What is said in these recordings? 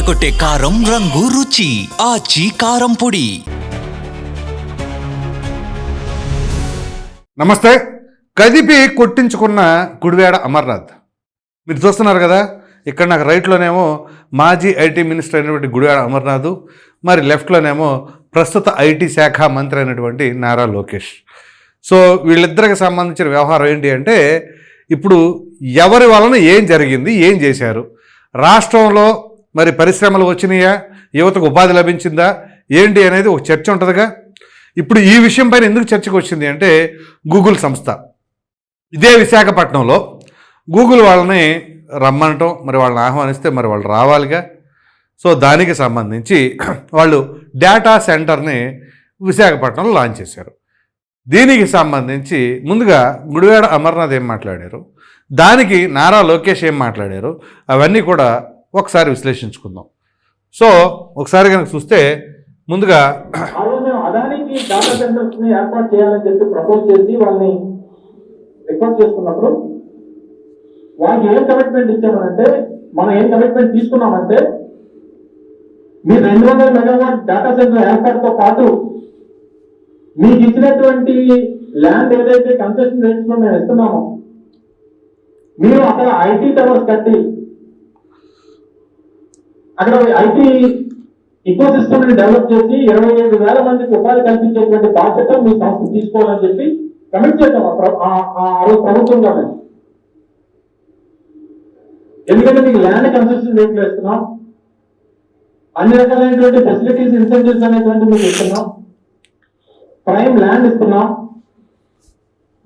అదరగొట్టే కారం రంగు రుచి ఆచి కారం పొడి. నమస్తే. కదిపి కొట్టించుకున్న గుడివేడ అమర్నాథ్. మీరు చూస్తున్నారు కదా ఇక్కడ నాకు రైట్లోనేమో మాజీ ఐటీ మినిస్టర్ అయినటువంటి గుడివాడ అమర్నాథ్ మరి లెఫ్ట్లోనేమో ప్రస్తుత ఐటీ శాఖ మంత్రి అయినటువంటి నారా లోకేష్. సో వీళ్ళిద్దరికి సంబంధించిన వ్యవహారం ఏంటి అంటే ఇప్పుడు ఎవరి వలన ఏం జరిగింది ఏం చేశారు? రాష్ట్రంలో మరి పరిశ్రమలు వచ్చినాయా? యువతకు ఉపాధి లభించిందా? ఏంటి అనేది ఒక చర్చ ఉంటుందిగా. ఇప్పుడు ఈ విషయం పైన ఎందుకు చర్చకు వచ్చింది అంటే గూగుల్ సంస్థ. ఇదే విశాఖపట్నంలో గూగుల్ వాళ్ళని రమ్మనటం మరి వాళ్ళని ఆహ్వానిస్తే మరి వాళ్ళు రావాలిగా. సో దానికి సంబంధించి వాళ్ళు డేటా సెంటర్ని విశాఖపట్నంలో లాంచ్ చేశారు. దీనికి సంబంధించి ముందుగా గుడివాడ అమర్నాథ్ ఏం మాట్లాడారు? దానికి నారా లోకేష్ ఏం మాట్లాడారు? అవన్నీ కూడా ఒకసారి విశ్లేషించుకుందాం. సో ఒకసారి కనుక చూస్తే ముందుగా ఆ మేము అదానికి డాటా సెంటర్స్ని ఏర్పాటు చేయాలని చెప్పి ప్రపోజ్ చేసి వాళ్ళని రిక్వెస్ట్ చేసుకున్నప్పుడు వాళ్ళకి ఏం కమిట్మెంట్ ఇచ్చామనంటే మనం ఏం కమిట్మెంట్ తీసుకున్నామంటే మీరు రెండు వందల మెగావాట్ డేటా సెంటర్ ఏర్పాటుతో పాటు మీకు ఇచ్చినటువంటి ల్యాండ్ ఏదైతే కన్సెషన్ రేట్స్లో మేము ఇస్తున్నామో మీరు అక్కడ ఐటీ టవర్స్ కట్టి అక్కడ ఐటీ ఇకో సిస్టమ్ని డెవలప్ చేసి ఇరవై ఐదు వేల మందికి ఉపాధి కల్పించేటువంటి బాధ్యత మీ సంస్థ తీసుకోవాలని చెప్పి కమిట్ చేద్దాం ఆ ప్ర- రోజు ప్రభుత్వంగా మేము ఎందుకంటే మీకు ల్యాండ్ కన్సెషన్ రేట్లు వేస్తున్నాం. అన్ని రకాలైనటువంటి ఫెసిలిటీస్ ఇన్సెంటివ్స్ అనేటువంటి మీకు ఇస్తున్నాం. ప్రైమ్ ల్యాండ్ ఇస్తున్నాం.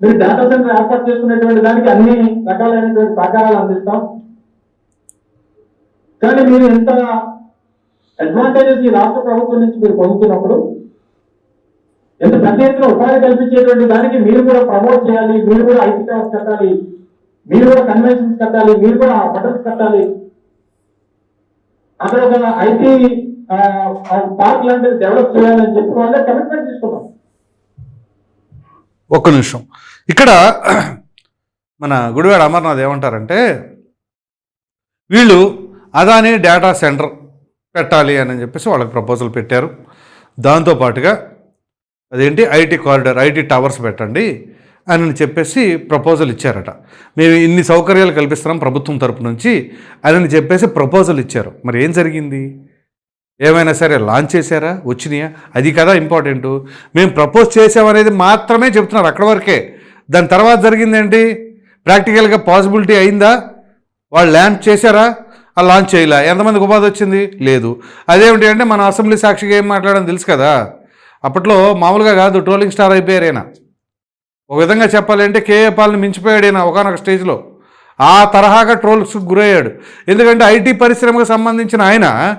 మీరు డేటా సెంటర్ ఏర్పాటు చేసుకునేటువంటి దానికి అన్ని రకాలైనటువంటి సహకారాలు అందిస్తాం. కానీ మీరు ఎంత అడ్వాంటేజెస్ ఈ రాష్ట్ర ప్రభుత్వం నుంచి మీరు పొందుతున్నప్పుడు ఎంత పెద్ద ఎత్తున ఉపాధి కల్పించేటువంటి దానికి మీరు కూడా ప్రమోట్ చేయాలి మీరు కూడా ఐటీ టవర్స్ కట్టాలి మీరు కూడా కన్వెన్షన్స్ కట్టాలి మీరు కూడా హోటల్స్ కట్టాలి. అక్కడ ఒక ఐటీ పార్క్ లాంటిది డెవలప్ చేయాలని చెప్పి వాళ్ళే కమిట్మెంట్ తీసుకున్నాం ఒక్క నిమిషం. ఇక్కడ మన గుడివాడ అమర్నాథ్ ఏమంటారంటే వీళ్ళు అదాని డేటా సెంటర్ పెట్టాలి అని చెప్పేసి వాళ్ళకి ప్రపోజల్ పెట్టారు. దాంతోపాటుగా అదేంటి? ఐటీ కారిడార్ ఐటీ టవర్స్ పెట్టండి అని చెప్పేసి ప్రపోజల్ ఇచ్చారట. మేము ఇన్ని సౌకర్యాలు కల్పిస్తున్నాం ప్రభుత్వం తరపు నుంచి అని చెప్పేసి ప్రపోజల్ ఇచ్చారు. మరి ఏం జరిగింది? ఏమైనా సరే లాంచ్ చేశారా? వచ్చినాయా? అది కదా ఇంపార్టెంట్ మేము ప్రపోజ్ చేసామనేది మాత్రమే చెప్తున్నారు అక్కడ వరకే. దాని తర్వాత జరిగిందేంటి ప్రాక్టికల్గా పాసిబిలిటీ అయిందా? వాళ్ళు ల్యాండ్ చేశారా? లాంచ్ చేయలే. ఎంతమందికి ఉపాధి వచ్చింది? లేదు. అదేమిటి అంటే మన అసెంబ్లీ సాక్షిగా ఏం మాట్లాడడం తెలుసు కదా? అప్పట్లో మామూలుగా కాదు ట్రోలింగ్ స్టార్ అయిపోయారు ఒక విధంగా చెప్పాలంటే కేఏ పాల్ని మించిపోయాడైనా ఒకనొక స్టేజ్లో ఆ తరహాగా ట్రోల్స్కి గురయ్యాడు. ఎందుకంటే ఐటీ పరిశ్రమకు సంబంధించిన ఆయన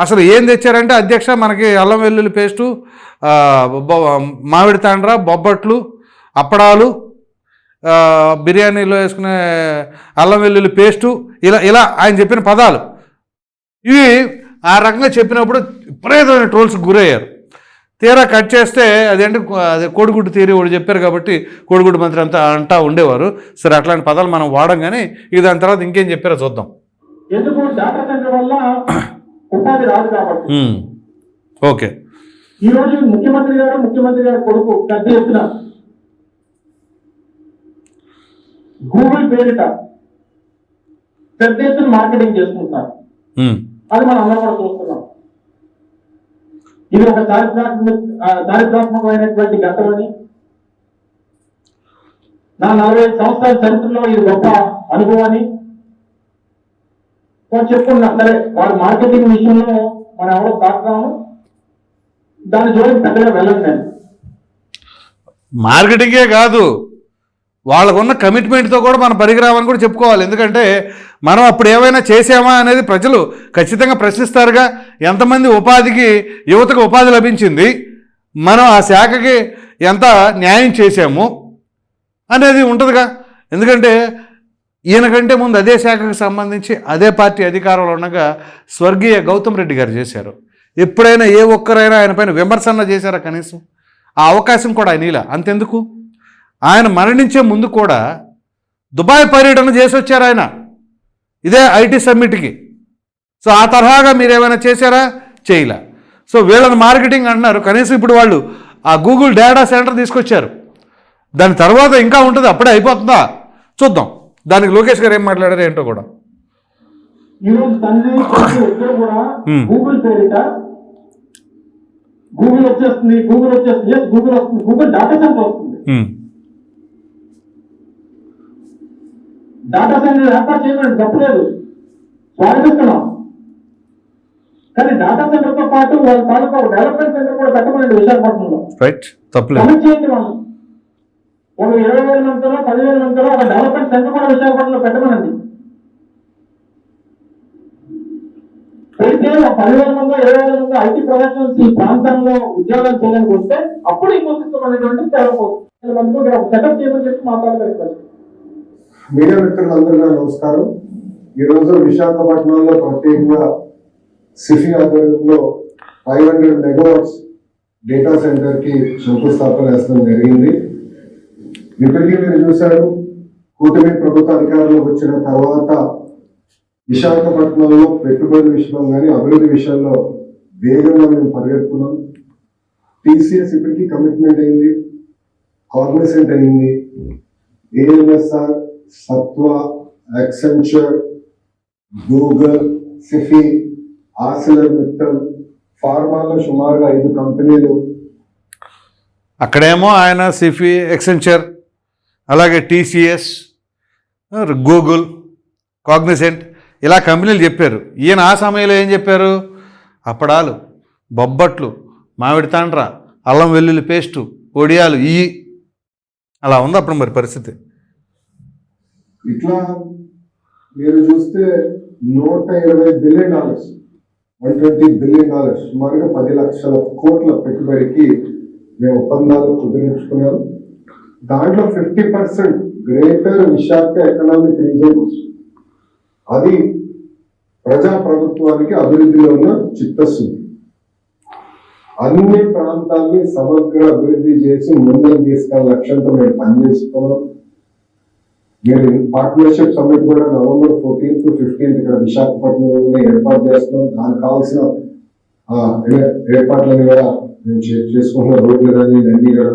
అసలు ఏం తెచ్చారంటే అధ్యక్ష మనకి అల్లం వెల్లుల్లి పేస్టు మామిడి తాండ్ర బొబ్బట్లు అప్పడాలు బిర్యానీలో వేసుకునే అల్లం వెల్లుల్లి పేస్టు ఇలా ఇలా ఆయన చెప్పిన పదాలు. ఇవి ఆ రకంగా చెప్పినప్పుడు విపరీతమైన ట్రోల్స్కి గురయ్యారు. తీరా కట్ చేస్తే అదేంటి అదే కోడిగుడ్డు తీరి వాడు చెప్పారు కాబట్టి కోడిగుడ్డు మంత్రి అంతా అంటా ఉండేవారు. సరే అట్లాంటి పదాలు మనం వాడం కానీ ఇక దాని తర్వాత ఇంకేం చెప్పారో చూద్దాం. ఎందుకు? డేటా సెంటర్ వల్ల ఉపాధి రాదు కాబట్టి. ఉమ్. ఓకే. ఈ రోజు ముఖ్యమంత్రి గారు ముఖ్యమంత్రి గారి కొడుకు పెద్ద ఎత్తున గూగుల్ పేరిట పెద్ద ఎత్తున మార్కెటింగ్ చేసుకుంటున్నారు. అది మనం అందరం కూడా చూస్తున్నాం. ఇది ఒక చారిత్రాత్మక చారిత్రాత్మకమైనటువంటి ఘట్టమని నా నలభై ఐదు సంవత్సరాల చరిత్రలో ఇది గొప్ప అనుభవాన్ని చెప్పుకున్నా సరే వారి మార్కెటింగ్ విషయంలో మనం ఎవరో సాగుతాము దాని జోలికి పెద్దగా వెళ్ళండి నేను. మార్కెటింగే కాదు. వాళ్ళకున్న కమిట్మెంట్తో కూడా మనం పరిగిరామని కూడా చెప్పుకోవాలి. ఎందుకంటే మనం అప్పుడు ఏమైనా చేసామా అనేది ప్రజలు ఖచ్చితంగా ప్రశ్నిస్తారుగా. ఎంతమంది ఉపాధికి యువతకు ఉపాధి లభించింది మనం ఆ శాఖకి ఎంత న్యాయం చేశాము అనేది ఉంటుందిగా. ఎందుకంటే ఈయనకంటే ముందు అదే శాఖకు సంబంధించి అదే పార్టీ అధికారంలో ఉండగా స్వర్గీయ గౌతమ్ రెడ్డి గారు చేశారు. ఎప్పుడైనా ఏ ఒక్కరైనా ఆయన పైన విమర్శన చేశారా కనీసం? ఆ అవకాశం కూడా ఆయన ఇలా అంతెందుకు? ఆయన మరణించే ముందు కూడా దుబాయ్ పర్యటన చేసి వచ్చారు ఆయన. ఇదే ఐటీ సమ్మిట్కి. సో ఆ తరహాగా మీరు ఏమైనా చేశారా? చేయలే. సో వీళ్ళని మార్కెటింగ్ అంటున్నారు. కనీసం ఇప్పుడు వాళ్ళు ఆ గూగుల్ డేటా సెంటర్ తీసుకొచ్చారు. దాని తర్వాత ఇంకా ఉంటుంది అప్పుడే అయిపోతుందా? చూద్దాం. దానికి లోకేష్ గారు ఏం మాట్లాడారు ఏంటో కూడా. గూగుల్ వచ్చేస్తుంది గూగుల్ వచ్చేస్తుంది గూగుల్ వస్తుంది గూగుల్ డేటా సెంటర్ వస్తుంది. డేటా సెంటర్ ఏర్పాటు చేయమని తప్పలేదు స్వాగతిస్తున్నాం. కానీ డేటా సెంటర్తో పాటు వాళ్ళ తాలూకా డెవలప్మెంట్ సెంటర్ కూడా పెట్టమనండి విశాఖపట్నంలో. రైట్ తప్పలేదు. కనెక్ట్ చేయండి వాళ్ళు ఒక ఇరవై వేల మందిలో పదివేల మందిలో ఒక డెవలప్మెంట్ సెంటర్ కూడా విశాఖపట్నంలో పెట్టమనండి. పెడితే ఒక పదివేల మంది ఇరవై వేల మంది ఐటీ ప్రొఫెషనల్స్ ఈ ప్రాంతంలో ఉద్యోగాలు చేయడానికి వస్తే అప్పుడు ఇంకో సిస్టమ్ అనేటువంటి మందికి ఇక్కడ ఒక సెటప్ చేయమని చెప్పి మాట్లాడగలుగుతారు మీడియా మిత్రులందరికీ నమస్కారం. ఈరోజు విశాఖపట్నంలో ప్రత్యేకంగా సిఫి ఆధ్వర్యంలో ఫైవ్ హండ్రెడ్ మెగావాట్స్ డేటా సెంటర్కి శంకుస్థాపన చేస్తడం జరిగింది. ఇప్పటికీ మీరు చూశారు కూటమి ప్రభుత్వ అధికారంలోకి వచ్చిన తర్వాత విశాఖపట్నంలో పెట్టుబడి విషయంలో కానీ అభివృద్ధి విషయంలో వేగంగా మేము పరిగెడుతున్నాం టీసీఎస్ ఇప్పటికీ కమిట్మెంట్ అయింది. కాగ్నిసెంట్ అయింది. AMSR Sattva Accenture Google Sify ArcelorMittal ఫార్మాలో సుమారుగా ఐదు కంపెనీలు. అక్కడేమో ఆయన సిఫీ ఎక్సెంచర్ అలాగే టీసీఎస్ గూగుల్ కాగ్నిసెంట్ ఇలా కంపెనీలు చెప్పారు. ఈయన ఆ సమయంలో ఏం చెప్పారు? అప్పడాలు బొబ్బట్లు మామిడి తాండ్ర అల్లం వెల్లుల్లి పేస్టు ఒడియాలు ఈ అలా ఉంది అప్పుడు మరి పరిస్థితి. ఇట్లా మీరు చూస్తే నూట ఇరవై billion dollars one twenty billion dollars సుమారుగా పది లక్షల కోట్ల పెట్టుబడికి మేము ఒప్పందాలు కుదిరించుకున్నాం. దాంట్లో fifty percent greater Visakha economic region. అది ప్రజా ప్రభుత్వానికి అభివృద్ధిలో ఉన్న చిత్తశుద్ధి. అన్ని ప్రాంతాల్ని సమగ్ర అభివృద్ధి చేసి ముందుకు తీసుకున్న లక్ష్యంతో మేము పనిచేస్తున్నాం. మీరు పార్ట్నర్షిప్ సమ్మిట్ కూడా నవంబర్ ఫోర్టీన్త్ టు ఫిఫ్టీన్త్ ఇక్కడ విశాఖపట్నంలోనే ఏర్పాటు చేస్తున్నాం. దానికి కావాల్సిన ఏర్పాట్లని కూడా మేము చేసుకుంటున్నాం రోడ్లు కానీ అన్ని కూడా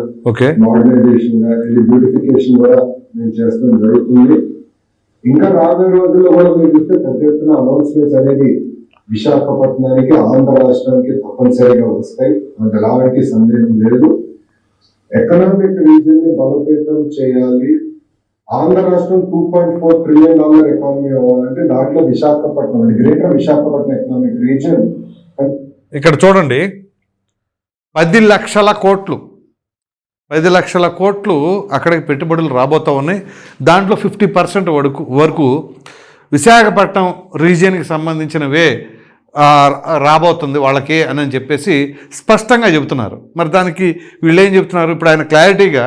మోడర్నైజేషన్ కానీ బ్యూటిఫికేషన్ కూడా మేము చేస్తాం జరుగుతుంది. ఇంకా రాబోయే రోజుల్లో కూడా మీరు చూస్తే పెద్ద ఎత్తున అనౌన్స్మెంట్స్ అనేది విశాఖపట్నానికి ఆంధ్ర రాష్ట్రానికి తప్పనిసరిగా వస్తాయి. అంటే ఎలాంటి సందేహం లేదు. ఎకనామిక్ రీజన్ని బలోపేతం చేయాలి. ఆంధ్ర రాష్ట్రం two point four trillion dollar economy అవ్వాలంటే దాంట్లో విశాఖపట్నం అంటే గ్రేటర్ విశాఖపట్నం ఎకనామిక్ రీజన్ ఇక్కడ చూడండి. పది లక్షల కోట్లు. పది లక్షల కోట్లు అక్కడికి పెట్టుబడులు రాబోతూ ఉన్నాయి. దాంట్లో ఫిఫ్టీ పర్సెంట్ వరకు వరకు విశాఖపట్నం రీజియన్కి సంబంధించినవే రాబోతుంది వాళ్ళకి అని చెప్పేసి స్పష్టంగా చెబుతున్నారు. మరి దానికి వీళ్ళు ఏం చెప్తున్నారు ఇప్పుడు ఆయన క్లారిటీగా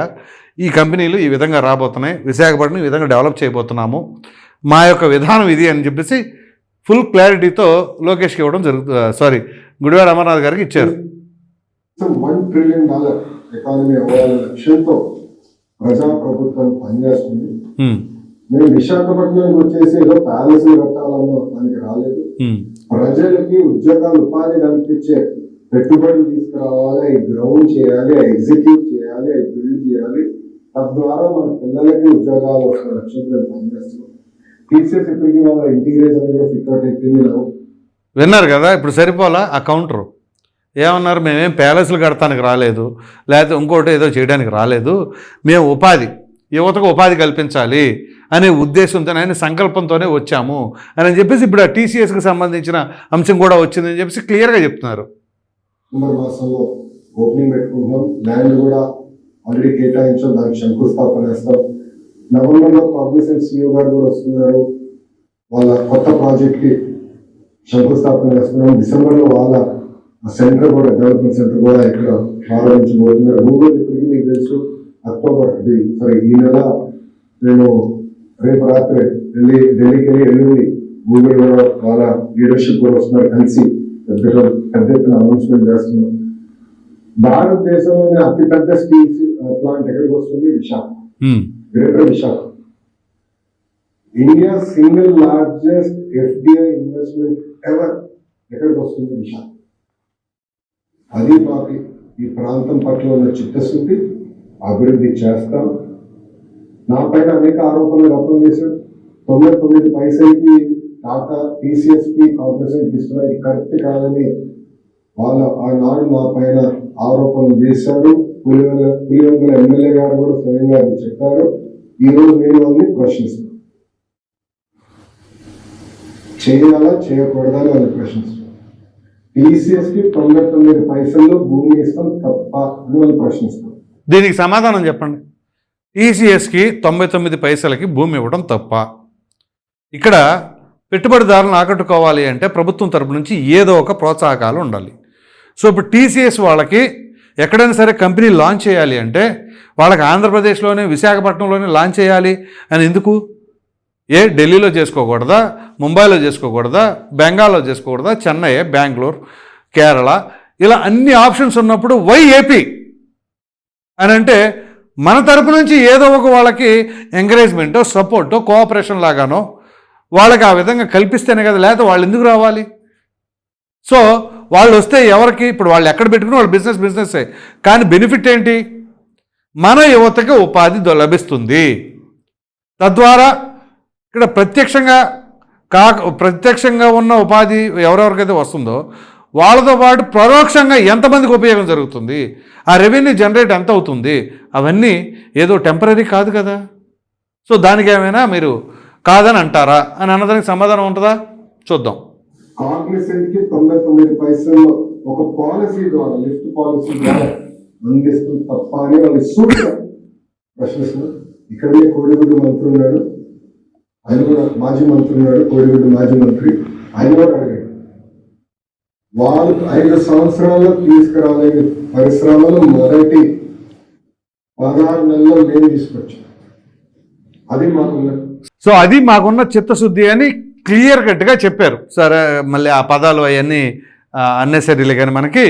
ఈ కంపెనీలు ఈ విధంగా రాబోతున్నాయి. విశాఖపట్నం ఈ విధంగా డెవలప్ చేయబోతున్నాము. మా యొక్క విధానం ఇది అని చెప్పేసి ఫుల్ క్లారిటీతో లోకేష్కి ఇవ్వడం జరుగుతుంది సారీ గుడివాడ అమర్నాథ్ గారికి ఇచ్చారు. వన్ ట్రిలియన్ డాలర్ ఎకానమీ అవ్వాలనే లక్ష్యంతో ప్రజా ప్రభుత్వం పనిచేస్తుంది మేము విశాఖపట్నానికి వచ్చేసి ఏదో ప్యాలెస్ కట్టాలన్న దానికి రాలేదు. ప్రజలకి ఉద్యోగాలు ఉపాధి కల్పించే పెట్టుబడులు తీసుకురావాలి గ్రౌండ్ చేయాలి ఎగ్జిక్యూట్ చేయాలి బిల్డ్ చేయాలి. తద్వారా మన పిల్లలకి ఉద్యోగాలు వస్తున్న లక్ష్యంతో పనిచేస్తున్నాం టీచర్స్ ఇప్పటికీ వాళ్ళ ఇంటిగ్రేషన్ కూడా ఫిట్ అవుట్ అయిపోయింది విన్నారు కదా? ఇప్పుడు సరిపోలా? ఆ కౌంటరు ఏమన్నారు? మేమేం ప్యాలెస్లు కడతానికి రాలేదు. లేకపోతే ఇంకోటి ఏదో చేయడానికి రాలేదు. మేము ఉపాధి. యువతకు ఉపాధి కల్పించాలి అనే ఉద్దేశంతో ఆయన సంకల్పంతోనే వచ్చాము అని చెప్పేసి ఇప్పుడు ఆ టీసీఎస్కి సంబంధించిన అంశం కూడా వచ్చిందని చెప్పేసి క్లియర్గా చెప్తున్నారు. ఓపెనింగ్ పెట్టుకుంటున్నాం. ల్యాండ్ కూడా ఆల్రెడీ కేటాయించాం దానికి శంకుస్థాపన చేస్తాం. నవంబర్లో కాగ్నిసెంట్ సిఇఓ గారు కూడా వస్తున్నారు. వాళ్ళ కొత్త ప్రాజెక్ట్కి శంకుస్థాపన చేస్తున్నాం. డిసెంబర్లో వాళ్ళ సెంటర్ కూడా డెవలప్మెంట్ సెంటర్ కూడా ఇక్కడ ప్రారంభించబోతున్నారు. గూగుల్ ఇప్పటికీ మీకు తెలుసు అక్టోబర్ ఇది సారీ ఈ నెల నేను రేపు రాత్రి ఢిల్లీ ఢిల్లీకి వెళ్ళి ఎల్లుండి గూగుల్ కూడా వాళ్ళ లీడర్షిప్ కూడా వస్తున్నారు. కలిసి పెద్ద పెద్ద ఎత్తున అనౌన్స్మెంట్ చేస్తున్నాం. భారతదేశంలోనే అతిపెద్ద స్టీల్ ప్లాంట్ ఎక్కడికి వస్తుంది? Visakha. Greater Visakha. India single largest FDI investment ever ఎక్కడికి వస్తుంది? విశాఖ. అది మాకు ఈ ప్రాంతం పట్ల ఉన్న చిత్తశుద్ధి అభివృద్ధి చేస్తాం. నా పైన అనేక ఆరోపణలు గతం చేశారు. తొంభై తొమ్మిది పైసలకి టాటా టీసీఎస్కి కాంపిటీషన్ ఇస్తున్నారు ఇది కరెక్ట్ కాదని వాళ్ళ ఆనాడు నా పైన ఆరోపణలు చేశారు. పులివెల పులివెందుల ఎమ్మెల్యే గారు కూడా స్వయంగా అది చెప్పారు. ఈ రోజు నేను వాళ్ళని ప్రశ్నిస్తున్నాను. చేయాలా చేయకూడదా అని వాళ్ళు ప్రశ్నిస్తారు టీసీఎస్కి తొంభై తొమ్మిది పైసల్లో భూమి ఇస్తాం తప్ప అని వాళ్ళు ప్రశ్నిస్తున్నారు దీనికి సమాధానం చెప్పండి. టీసీఎస్కి తొంభై తొమ్మిది పైసలకి భూమి ఇవ్వడం తప్ప. ఇక్కడ పెట్టుబడిదారులను ఆకట్టుకోవాలి అంటే ప్రభుత్వం తరపు నుంచి ఏదో ఒక ప్రోత్సాహకాలు ఉండాలి. సో ఇప్పుడు టీసీఎస్ వాళ్ళకి ఎక్కడైనా సరే కంపెనీ లాంచ్ చేయాలి అంటే వాళ్ళకి ఆంధ్రప్రదేశ్లోనే విశాఖపట్నంలోనే లాంచ్ చేయాలి అని ఎందుకు? ఏ ఢిల్లీలో చేసుకోకూడదా? ముంబైలో చేసుకోకూడదా? బెంగాల్లో చేసుకోకూడదా? చెన్నై బెంగళూరు కేరళ ఇలా అన్ని ఆప్షన్స్ ఉన్నప్పుడు వై ఏపీ అని అంటే మన తరపు నుంచి ఏదో ఒక వాళ్ళకి ఎంకరేజ్మెంటో సపోర్టో కోఆపరేషన్ లాగానో వాళ్ళకి ఆ విధంగా కల్పిస్తేనే కదా లేకపోతే వాళ్ళు ఎందుకు రావాలి? సో వాళ్ళు వస్తే ఎవరికి? ఇప్పుడు వాళ్ళు ఎక్కడ పెట్టుకుని వాళ్ళు బిజినెస్ బిజినెస్సే కానీ బెనిఫిట్ ఏంటి? మన యువతకి ఉపాధి లభిస్తుంది తద్వారా ఇక్కడ ప్రత్యక్షంగా కాక ప్రత్యక్షంగా ఉన్న ఉపాధి ఎవరెవరికైతే వస్తుందో వాళ్ళతో పాటు పరోక్షంగా ఎంతమందికి ఉపయోగం జరుగుతుంది? ఆ రెవెన్యూ జనరేట్ ఎంత అవుతుంది? అవన్నీ ఏదో టెంపరీ కాదు కదా. సో దానికి ఏమైనా మీరు కాదని అంటారా? అని అన్నదానికి సమాధానం ఉంటుందా? చూద్దాం. కాగ్నిసెంట్కి తొంభై తొమ్మిది పైసల్లో ఒక పాలసీ ద్వారా లిఫ్ట్ పాలసీ ద్వారా అందిస్తుంది తప్ప అని వాళ్ళు సూటిగా ప్రశ్నిస్తున్నారు ఇక్కడే కోడిగుడ్డు మంత్రి ఉన్నాడు. ఆయన కూడా మాజీ మంత్రి ఉన్నాడు కోడిగుడ్డు మాజీ మంత్రి. ఆయన కూడా అడిగాడు. వాళ్ళు ఐదు సంవత్సరాల్లో తీసుకురాలేని పరిశ్రమలు మొదటి పదహారు నెలల్లో నేను తీసుకొచ్చాను. అది మాకున్న సో అది మాకున్న చిత్తశుద్ధి అని క్లియర్ కట్గా చెప్పారు. సరే మళ్ళీ ఆ పదాలు అవన్నీ అన్నెసరీలే కానీ మనకి.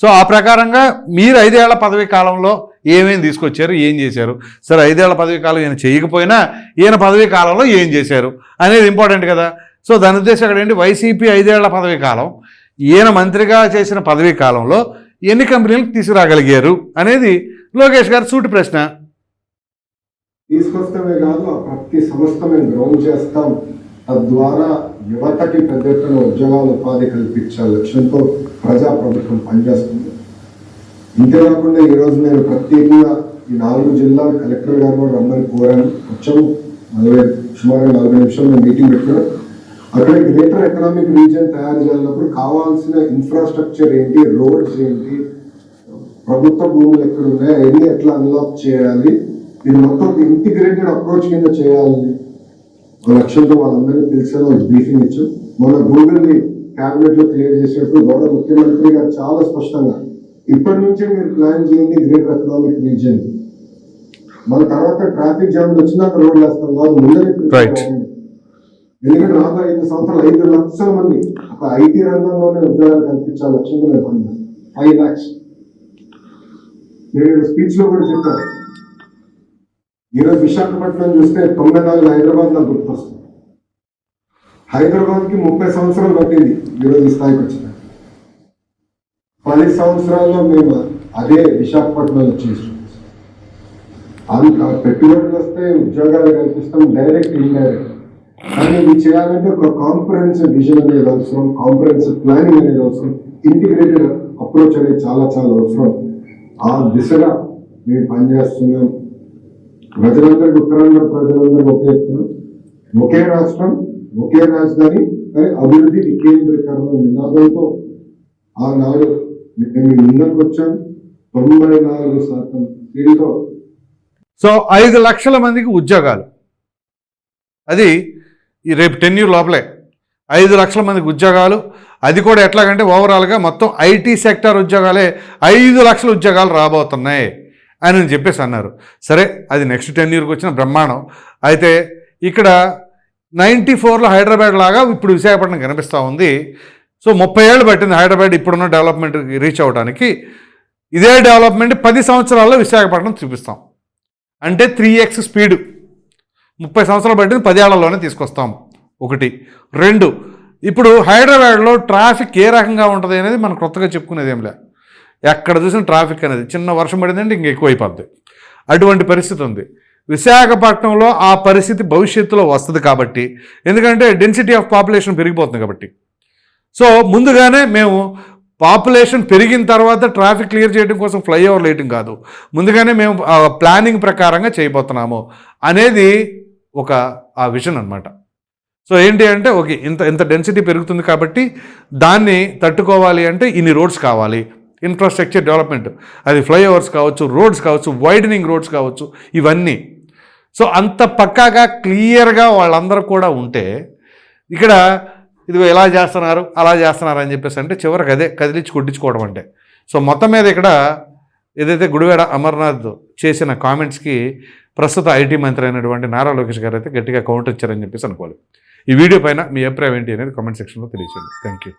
సో ఆ ప్రకారంగా మీరు ఐదేళ్ళ పదవి కాలంలో ఏమేమి తీసుకొచ్చారు ఏం చేశారు? సరే ఐదేళ్ళ పదవి కాలం ఈయన చేయకపోయినా ఈయన పదవి కాలంలో ఏం చేశారు అనేది ఇంపార్టెంట్ కదా. సో దాని ఉద్దేశం అక్కడ ఏంటి? వైసీపీ ఐదేళ్ళ పదవి కాలం ఈయన మంత్రిగా చేసిన పదవీ కాలంలో ఎన్ని కంపెనీలకు తీసుకురాగలిగారు అనేది లోకేష్ గారు సూటి ప్రశ్న. తీసుకొస్తామే కాదు ఆ ప్రతి సంస్థ మేము గ్రౌండ్ చేస్తాం. తద్వారా యువతకి పెద్ద ఎత్తున ఉద్యోగాలు ఉపాధి కల్పించే లక్ష్యంతో ప్రజా ప్రభుత్వం పనిచేస్తుంది ఇంతేకాకుండా ఈరోజు నేను ప్రత్యేకంగా ఈ నాలుగు జిల్లాల కలెక్టర్ గారు కూడా రమ్మని కోరాను. వచ్చాము. నలభై సుమారు నలభై నిమిషాలు మేము మీటింగ్ పెట్టాను. అక్కడ గ్రేటర్ ఎకనామిక్ రీజన్ తయారు చేయాలన్నప్పుడు కావాల్సిన ఇన్ఫ్రాస్ట్రక్చర్ ఏంటి రోడ్స్ ఏంటి ప్రభుత్వ భూములు ఎక్కడ ఉన్నాయి అవన్నీ ఎట్లా అన్లాక్ చేయాలి ఇది మొత్తం ఇంటిగ్రేటెడ్ అప్రోచ్ కింద చేయాలని లక్ష్యంతో వాళ్ళందరినీ పిలిచాను బ్రీఫింగ్ ఇచ్చాం. మన గూగుల్ని క్యాబినెట్లో క్లియర్ చేసేటప్పుడు గౌరవ ముఖ్యమంత్రి గారు చాలా స్పష్టంగా ఇప్పటి నుంచే మీరు ప్లాన్ చేయండి గ్రేటర్ ఎకనామిక్ రీజియన్. మన తర్వాత ట్రాఫిక్ జామ్ వచ్చినాక రోడ్లు వేస్తాం కాదు ముందరే. ఎందుకంటే రాబోయే ఐదు సంవత్సరాలు ఐదు లక్షల మంది ఒక ఐటీ రంగంలోనే ఉద్యోగాలు కల్పించాలి లక్ష్యంగా మేము పనిచేస్తాం. ఫైవ్ లాక్స్ నేను స్పీచ్లో కూడా చెప్పాను. ఈరోజు విశాఖపట్నం చూస్తే తొంభై నాలుగు హైదరాబాద్ నాకు గుర్తొస్తుంది. హైదరాబాద్కి ముప్పై సంవత్సరాలు పట్టింది ఈరోజు స్థాయికి వచ్చిన. పది సంవత్సరాల్లో మేము అదే విశాఖపట్నంలో చేసాం అంత పెట్టుబడులు వస్తే ఉద్యోగాలు కల్పిస్తాం డైరెక్ట్ ఇండైరెక్ట్. కానీ ఇది చేయాలంటే ఒక కాంప్రహెన్సివ్ విజన్ అనేది అవసరం కాంప్రహెన్సివ్ ప్లానింగ్ అనేది అవసరం ఇంటిగ్రేటెడ్ అప్రోచ్ అనేది చాలా చాలా అవసరం. ఆ దిశగా మేము పనిచేస్తున్నాం. ప్రజలందరికీ ఉత్తరాంధ్ర ప్రజలందరూ ఒకే ఒకే రాష్ట్రం ఒకే రాజధాని కానీ అభివృద్ధి వికేంద్రీకరణ నినాదంతో ఆనాడు మేము ముందరికి వచ్చాం తొంభై నాలుగు శాతం సీటుతో సో ఐదు లక్షల మందికి ఉద్యోగాలు. అది ఈ రేపు టెన్ ఇయర్ లోపలే. ఐదు లక్షల మందికి ఉద్యోగాలు. అది కూడా ఎట్లాగంటే ఓవరాల్గా మొత్తం ఐటీ సెక్టర్ ఉద్యోగాలే ఐదు లక్షల ఉద్యోగాలు రాబోతున్నాయి. అని చెప్పేసి అన్నారు. సరే అది నెక్స్ట్ టెన్ ఇయర్కి వచ్చిన బ్రహ్మాండం. అయితే ఇక్కడ నైంటీ ఫోర్లో హైదరాబాద్ లాగా ఇప్పుడు విశాఖపట్నం కనిపిస్తూ ఉంది. సో ముప్పై ఏళ్ళు పట్టింది హైదరాబాద్ ఇప్పుడున్న డెవలప్మెంట్కి రీచ్ అవడానికి ఇదే డెవలప్మెంట్ పది సంవత్సరాల్లో విశాఖపట్నం చూపిస్తాం. అంటే త్రీ ఎక్స్ స్పీడ్ ముప్పై సంవత్సరాలు పట్టింది పదేళ్ళలోనే తీసుకొస్తాం. ఒకటి. రెండు. ఇప్పుడు హైదరాబాద్లో ట్రాఫిక్ ఏ రకంగా ఉంటుంది అనేది మనం కొత్తగా చెప్పుకునేది ఏం లేదు ఎక్కడ చూసిన ట్రాఫిక్ అనేది చిన్న వర్షం పడిందంటే ఇంక ఎక్కువైపోద్ది. అటువంటి పరిస్థితి ఉంది. విశాఖపట్నంలో ఆ పరిస్థితి భవిష్యత్తులో వస్తుంది కాబట్టి ఎందుకంటే డెన్సిటీ ఆఫ్ పాపులేషన్ పెరిగిపోతుంది కాబట్టి. సో ముందుగానే మేము పాపులేషన్ పెరిగిన తర్వాత ట్రాఫిక్ క్లియర్ చేయడం కోసం ఫ్లైఓవర్ వేయటం కాదు. ముందుగానే మేము ప్లానింగ్ ప్రకారంగా చేయబోతున్నాము అనేది ఒక ఆ విజన్ అనమాట సో ఏంటి అంటే ఓకే ఇంత ఇంత డెన్సిటీ పెరుగుతుంది కాబట్టి దాన్ని తట్టుకోవాలి అంటే ఇన్ని రోడ్స్ కావాలి. ఇన్ఫ్రాస్ట్రక్చర్ డెవలప్మెంట్ అది ఫ్లైఓవర్స్ కావచ్చు రోడ్స్ కావచ్చు వైడనింగ్ రోడ్స్ కావచ్చు ఇవన్నీ. సో అంత పక్కాగా క్లియర్గా వాళ్ళందరూ కూడా ఉంటే ఇక్కడ ఇదిగో ఎలా చేస్తున్నారు అలా చేస్తున్నారు అని చెప్పేసి అంటే చివరికి అదే కదిలించి కొట్టించుకోవడం అంటే. సో మొత్తం మీద ఇక్కడ ఏదైతే గుడివేడ అమర్నాథ్ చేసిన కామెంట్స్కి ప్రస్తుత ఐటీ మంత్రి అయినటువంటి నారా లోకేష్ గారు అయితే గట్టిగా కౌంటర్ ఇచ్చారని చెప్పేసి అనుకోవాలి. ఈ వీడియో పైన మీ అభిప్రాయం ఏంటి అనేది కామెంట్ సెక్షన్లో తెలియచేయండి. Thank you